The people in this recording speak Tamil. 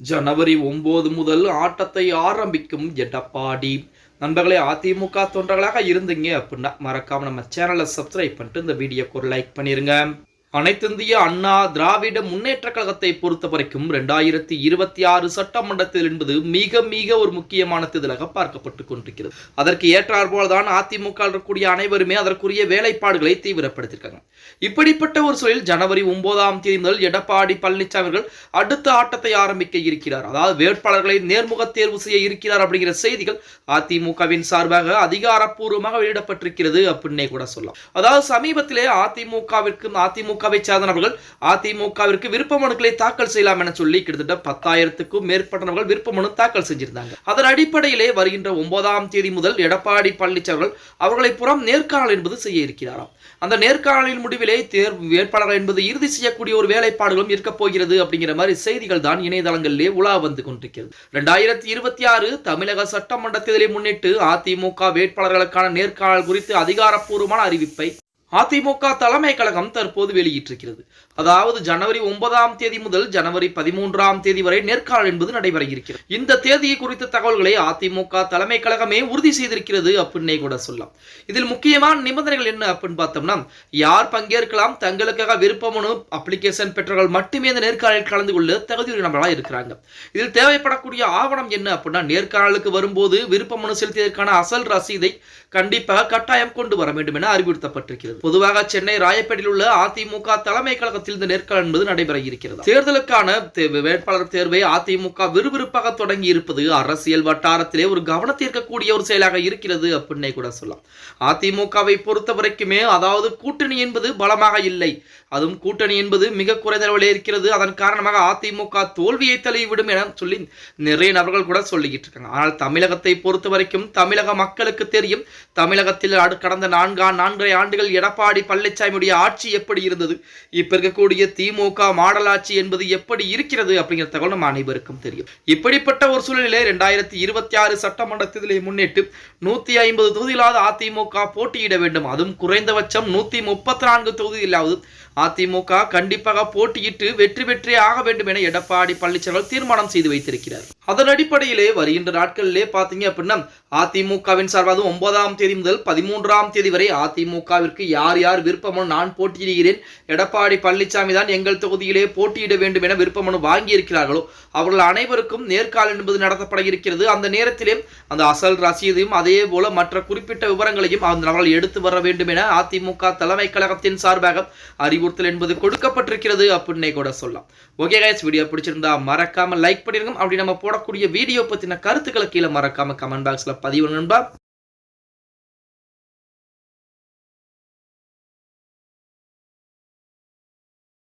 ஜனவரி ஒன்பது முதல் ஆட்டத்தை ஆரம்பிக்கும் எடப்பாடி. நண்பர்களே அதிமுக தொண்டர்களாக இருந்தீங்க அப்படின்னா மறக்காம நம்ம சேனலை சப்ஸ்கிரைப் பண்ணிட்டு இந்த வீடியோக்கு ஒரு லைக் பண்ணிருங்க. அனைத்திந்திய அண்ணா திராவிட முன்னேற்ற கழகத்தை பொறுத்த வரைக்கும் ரெண்டாயிரத்தி இருபத்தி ஆறு சட்டமன்றத்தில் என்பது மிக மிக ஒரு முக்கியமான தேர்தலாக பார்க்கப்பட்டு கொண்டிருக்கிறது. அதற்கு ஏற்றாற்போல்தான் அதிமுக இருக்கக்கூடிய அனைவருமே அதற்குரிய வேலைப்பாடுகளை தீவிரப்படுத்தியிருக்காங்க. இப்படிப்பட்ட ஒரு சூழலில் ஜனவரி ஒன்பதாம் தேதி முதல் எடப்பாடி பழனிசாமி அவர்கள் அடுத்த ஆட்டத்தை ஆரம்பிக்க இருக்கிறார். அதாவது வேட்பாளர்களை நேர்முக தேர்வு செய்ய இருக்கிறார் அப்படிங்கிற செய்திகள் அதிமுகவின் சார்பாக அதிகாரப்பூர்வமாக வெளியிடப்பட்டிருக்கிறது அப்படின்னே கூட சொல்லலாம். அதாவது சமீபத்திலே அதிமுகவிற்கு அதிமுகவை சார்ந்த நபர்கள் அதிமுகவிற்கு விருப்ப மனுக்களை தாக்கல் செய்யலாம் என சொல்லி கிட்டத்தட்ட பத்தாயிரத்துக்கும் மேற்பட்ட நபர்கள் விருப்ப மனு தாக்கல் செஞ்சிருந்தாங்க. அதன் அடிப்படையிலே வருகின்ற ஒன்பதாம் தேதி முதல் எடப்பாடி பழனிசாமி அவர்களை புறம் நேர்காணல் என்பது செய்ய இருக்கிறாராம். அந்த நேர்காணலின் முடிவிலே தேர்வு வேட்பாளர்கள் என்பது இறுதி செய்யக்கூடிய ஒரு வேலைப்பாடுகளும் இருக்க போகிறது அப்படிங்கிற மாதிரி செய்திகள் தான் இணையதளங்களிலே உலா வந்து கொண்டிருக்கிறது. ரெண்டாயிரத்தி இருபத்தி ஆறு தமிழக சட்டமன்ற தேர்தலை முன்னிட்டு அதிமுக வேட்பாளர்களுக்கான நேர்காணல் குறித்து அதிகாரப்பூர்வமான அறிவிப்பை அதிமுக தலைமை கழகம் தற்போது வெளியிட்டிருக்கிறது. அதாவது ஜனவரி ஒன்பதாம் தேதி முதல் ஜனவரி பதிமூன்றாம் தேதி வரை நேர்காணல் என்பது நடைபெற இருக்கிறது இந்த தேதியை குறித்த தகவல்களை அதிமுக தலைமை கழகமே உறுதி செய்திருக்கிறது அப்படின்னே கூட சொல்லலாம். இதில் முக்கியமான நிபந்தனைகள் என்ன அப்படின்னு பார்த்தோம்னா யார் பங்கேற்கலாம் தங்களுக்காக விருப்ப மனு அப்ளிகேஷன் பெற்றவர்கள் மட்டுமே இந்த நேர்காணலில் கலந்து கொள்ள தகுதியுள்ளவர்களாக இருக்கிறாங்க. இதில் தேவைப்படக்கூடிய ஆவணம் என்ன அப்படின்னா நேர்காணலுக்கு வரும்போது விருப்ப மனு செலுத்தியதற்கான அசல் ரசீதை கண்டிப்பாக கட்டாயம் கொண்டு வர வேண்டும் என அறிவுறுத்தப்பட்டிருக்கிறது. பொதுவாக சென்னை ராயப்பேட்டில் உள்ள அதிமுக தலைமை கழகத்தில் இந்த நேர்காணல் என்பது நடைபெற இருக்கிறது தேர்தலுக்கான வேட்பாளர் தேர்வை அதிமுக விறுவிறுப்பாக தொடங்கி இருப்பது அரசியல் வட்டாரத்திலே ஒரு கவனத்தை இருக்கக்கூடிய ஒரு செயலாக இருக்கிறது அப்படின்னே கூட சொல்லலாம். அதிமுகவை பொறுத்த வரைக்குமே அதாவது கூட்டணி என்பது பலமாக இல்லை. அதுவும் கூட்டணி என்பது மிக குறைந்த அளவில் இருக்கிறது. அதன் காரணமாக அதிமுக தோல்வியை தழுவிவிடும் என சொல்லி நிறைய நபர்கள் கூட சொல்லிக்கிட்டு இருக்காங்க. ஆனால் தமிழகத்தை பொறுத்த வரைக்கும் தமிழக மக்களுக்கு தெரியும். தமிழகத்தில் கடந்த நான்கா நான்கரை ஆண்டுகள் எடப்பாடி பழனிசாமியுடைய ஆட்சி எப்படி இருந்தது? இப்ப இருக்க இருக்கக்கூடிய திமுக மாடலாட்சி என்பது எப்படி இருக்கிறது அப்படிங்கிற தகவல் நம்ம அனைவருக்கும் தெரியும். இப்படிப்பட்ட ஒரு சூழலிலே ரெண்டாயிரத்தி இருபத்தி ஆறு சட்டமன்ற தேர்தலை முன்னிட்டு நூத்தி ஐம்பது தொகுதியிலாவது அதிமுக போட்டியிட வேண்டும். அதுவும் குறைந்தபட்சம் நூத்தி முப்பத்தி நான்கு தொகுதியிலாவது அதிமுக கண்டிப்பாக போட்டியிட்டு வெற்றி வெற்றி ஆக வேண்டும் என எடப்பாடி பழனிசாமி தீர்மானம் செய்து வைத்திருக்கிறார். அதன் அடிப்படையிலே வருகின்ற நாட்களிலே பார்த்தீங்க அப்படின்னா அதிமுகவின் சார்பாக ஒன்பதாம் தேதி முதல் பதிமூன்றாம் தேதி வரை அதிமுகவிற்கு யார் யார் விருப்பமனு நான் போட்டியிடுகிறேன். எடப்பாடி பழனிசாமி தான் எங்கள் தொகுதியிலே போட்டியிட வேண்டும் என விருப்பமனு வாங்கியிருக்கிறார்களோ அவர்கள் அனைவருக்கும் நேர்கால் என்பது நடத்தப்பட இருக்கிறது. அந்த நேரத்திலே அந்த அசல் ரசீதையும் அதே போல மற்ற குறிப்பிட்ட விவரங்களையும் அந்த அவர்கள் எடுத்து வர வேண்டும் என அதிமுக தலைமை கழகத்தின் சார்பாக அறிவுறுத்தல் என்பது கொடுக்கப்பட்டிருக்கிறது அப்படின்னே கூட சொல்லலாம். ஓகே கைஸ் வீடியோ பிடிச்சிருந்தா மறக்காம லைக் பண்ணிருங்க. அப்படி நம்ம போடக்கூடிய வீடியோ பத்தின கருத்துக்களை கீழே மறக்காம கமெண்ட் பாக்ஸ்ல பதிவு நண்பா.